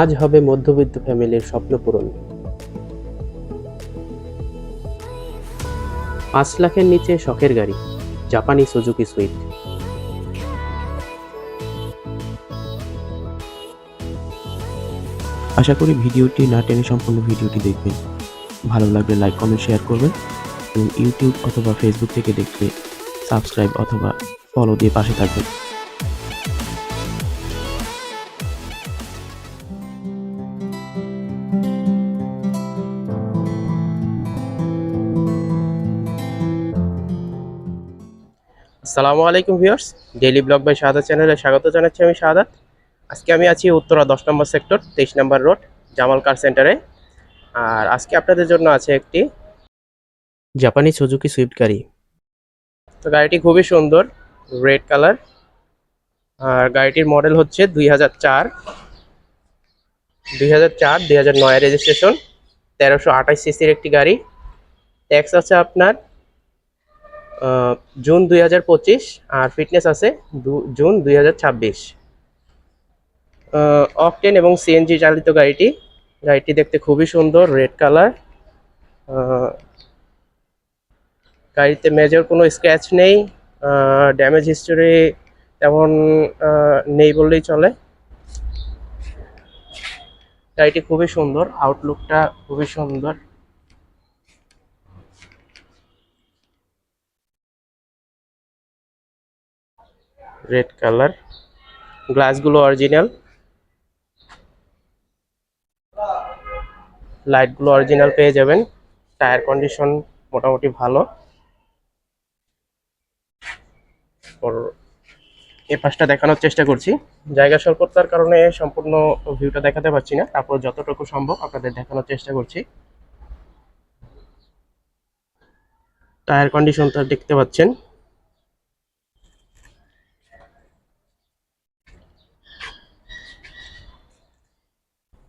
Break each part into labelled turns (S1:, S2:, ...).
S1: আজ হবে মধ্যবিত্ত ফ্যামিলির স্বপ্ন পূরণ। পাঁচ লাখের নিচে শখের গাড়ি, জাপানি সুজুকি সুইফট।
S2: আশা করি ভিডিওটি না টেনে সম্পূর্ণ ভিডিওটি দেখবেন। ভালো লাগলে লাইক, কমেন্ট, শেয়ার করবেন এবং ইউটিউব অথবা ফেসবুক থেকে দেখলে সাবস্ক্রাইব অথবা ফলো দিয়ে পাশে থাকবেন।
S1: আসসালামু আলাইকুম viewers daily vlog by Shahadat চ্যানেলে স্বাগত জানাচ্ছি আমি শাহাদাত। আজকে আমি আছি উত্তরা দশ নম্বর সেক্টর তেইশ নম্বর রোড জামাল কার সেন্টারে আর আজকে আপনাদের জন্য আছে একটি জাপানি সুজুকি সুইফট গাড়ি। তো গাড়িটি খুবই সুন্দর রেড কালার আর গাড়িটির মডেল হচ্ছে দুই হাজার চার। দুই হাজার চার, দুই হাজার নয় রেজিস্ট্রেশন তেরোশো আঠাশ সিসির একটি গাড়ি। ট্যাক্স আছে আপনার জুন দুই হাজার পঁচিশ আর ফিটনেস আছে জুন দুই হাজার ছাব্বিশ। অকটেন এবং সিএনজি চালিত গাড়িটি গাড়িটি দেখতে খুবই সুন্দর রেড কালার গাড়িতে মেজর কোনো স্ক্র্যাচ নেই ড্যামেজ হিস্টোরি তেমন নেই বললেই চলে। গাড়িটি খুবই সুন্দর আউটলুকটা খুবই সুন্দর। রেড কালার গ্লাসগুলো অরিজিনাল লাইটগুলো অরিজিনাল পেয়ে যাবেন টায়ার কন্ডিশন মোটামুটি ভালো। এ পাশটা দেখানোর চেষ্টা করছি। জায়গা স্বল্পতার কারণে সম্পূর্ণ ভিউটা দেখাতে পারছি না। তারপর যতটুকু সম্ভব আপনাদের দেখানোর চেষ্টা করছি। টায়ার কন্ডিশনটা দেখতে পাচ্ছেন।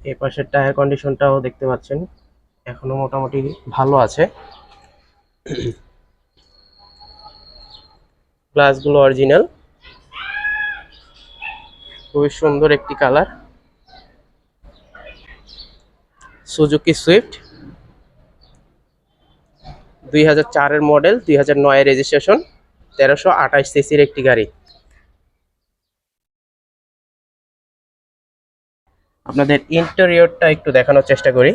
S1: এই পাশের টায়ার কন্ডিশনটাও দেখতে পাচ্ছেন, এখনও মোটামুটি ভালো আছে। গ্লাসগুলো অরিজিনাল খুবই সুন্দর একটি কালার সুজুকি সুইফট দুই হাজার মডেল দুই হাজার রেজিস্ট্রেশন তেরোশো আঠাশ সিসির একটি গাড়ি। আপনাদের ইন্টেরিয়রটা একটু দেখানোর চেষ্টা করি।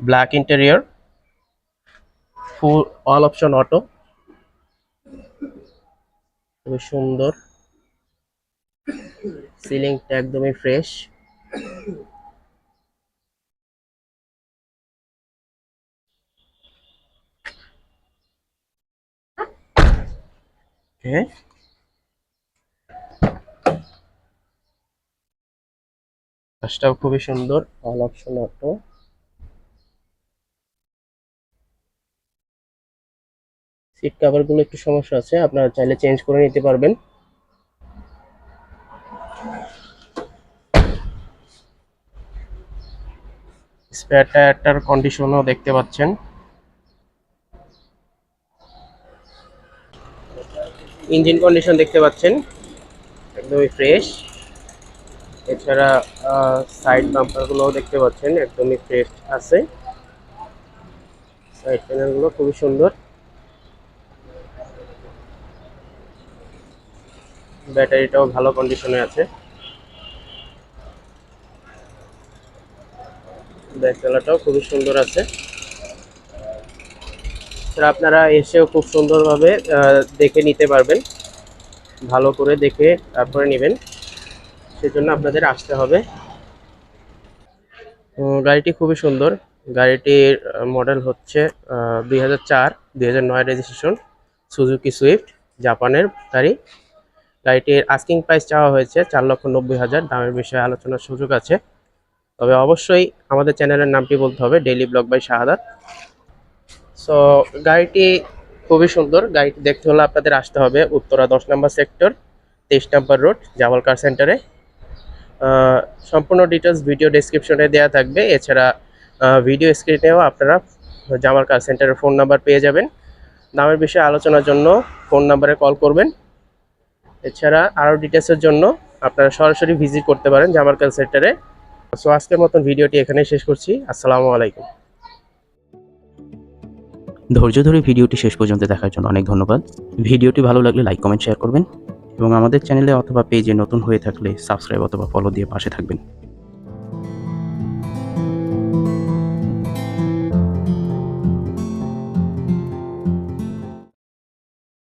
S1: Black interior full all option auto খুবই সুন্দর। সিলিংটা একদমই ফ্রেশ Okay. কাজটাও খুবই সুন্দর অল অপশন অটো সিট কভারগুলো একটু সমস্যা আছে, আপনারা চাইলে চেঞ্জ করে নিতে পারবেন। স্পেয়ার টায়ারটার কন্ডিশনও দেখতে পাচ্ছেন। ইঞ্জিন কন্ডিশন দেখতে পাচ্ছেন, একদমই ফ্রেশ এছাড়া সাইড বাম্পারগুলোও দেখতে পাচ্ছেন, একদমই ফ্রেশ আছে। সাইড প্যানেলগুলো খুবই সুন্দর। ব্যাটারিটাও ভালো কন্ডিশনে আছে। ব্যাকডালাটাও খুবই সুন্দর আছে। আপনারা এসেও খুব সুন্দরভাবে দেখে নিতে পারবেন। ভালো করে দেখে তারপরে নেবেন। সেজন্য আপনাদের আসতে হবে। গাড়িটি খুবই সুন্দর। গাড়িটির মডেল হচ্ছে দুই হাজার চার, দুই হাজার নয় রেজিস্ট্রেশন সুজুকি সুইফট জাপানের গাড়ি। গাড়িটির আস্কিং প্রাইস চাওয়া হয়েছে চার লক্ষ নব্বই হাজার। দামের বিষয়ে আলোচনার সুযোগ আছে। তবে অবশ্যই আমাদের চ্যানেলের নামটি বলতে হবে daily vlog by Shahadat so গাড়িটি খুবই সুন্দর। গাড়িটি দেখতে হলে আপনাদের আসতে হবে উত্তরা দশ নম্বর সেক্টর তেইশ নম্বর রোড জামাল কার সেন্টারে সম্পূর্ণ ডিটেলস ভিডিও ডেসক্রিপশনে দেওয়া থাকবে। এছাড়া ভিডিও স্ক্রিনেও আপনারা জামাল কার সেন্টারের ফোন নাম্বার পেয়ে যাবেন। দামের বিষয়ে আলোচনার জন্য ফোন নাম্বারে কল করবেন। এছাড়া আরও ডিটেলসের জন্য আপনারা সরাসরি ভিজিট করতে পারেন জামার জামারকাল সেন্টারে সো আজকের মতন ভিডিওটি এখানেই শেষ করছি। আসসালামু আলাইকুম।
S2: ধৈর্য ধরে ভিডিওটি শেষ পর্যন্ত দেখার জন্য অনেক ধন্যবাদ। ভিডিওটি ভালো লাগলে লাইক কমেন্ট শেয়ার করবেন। এবং আমাদের চ্যানেলে অথবা পেজে নতুন হয়ে থাকলে সাবস্ক্রাইব অথবা ফলো দিয়ে পাশে থাকবেন।